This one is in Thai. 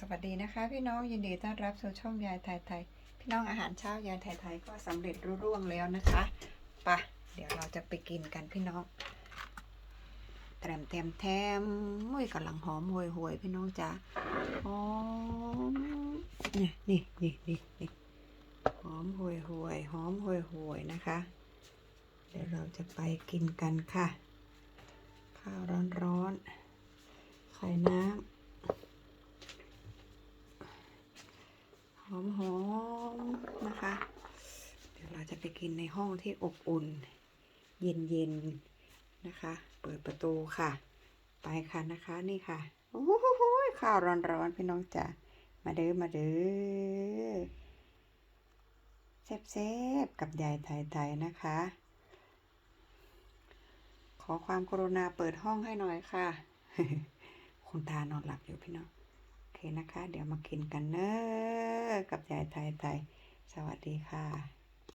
สวัสดีนะคะ พี่น้องยินดีต้อนรับสู่ช่องยายไทยไทย พี่น้องอาหารเช้ายายไทยไทยก็สำเร็จรุ่ร่วงแล้วนะคะปะเดี๋ยวเราจะไปกินกันพี่น้องแถมแถมแถมมุ้ยกำลังหอมหวยหวยพี่น้องจ้าหอมนี่นี่นี่นี่นี่หอมหวยหวยหอมหวยหวยนะคะ เดี๋ยวเราจะไปกินกันค่ะ ข้าวร้อนๆไข่น้ำ หอมหอมๆนะคะ เดี๋ยวเราจะไปกินในห้องที่อบอุ่น เย็นๆนะคะ เปิดประตูค่ะ ไปค่ะนะคะนี่ค่ะโอ้โหข้าวร้อนๆพี่น้องจ๋ามาเด้อมาเด้อแซ่บๆกับยายไทยๆนะคะ ขอความกรุณาเปิดห้องให้หน่อยค่ะ คุณตานอนหลับอยู่พี่น้อง เคนะคะ เดี๋ยวมากินกันเนอะกับยายไทยไทย สวัสดีค่ะ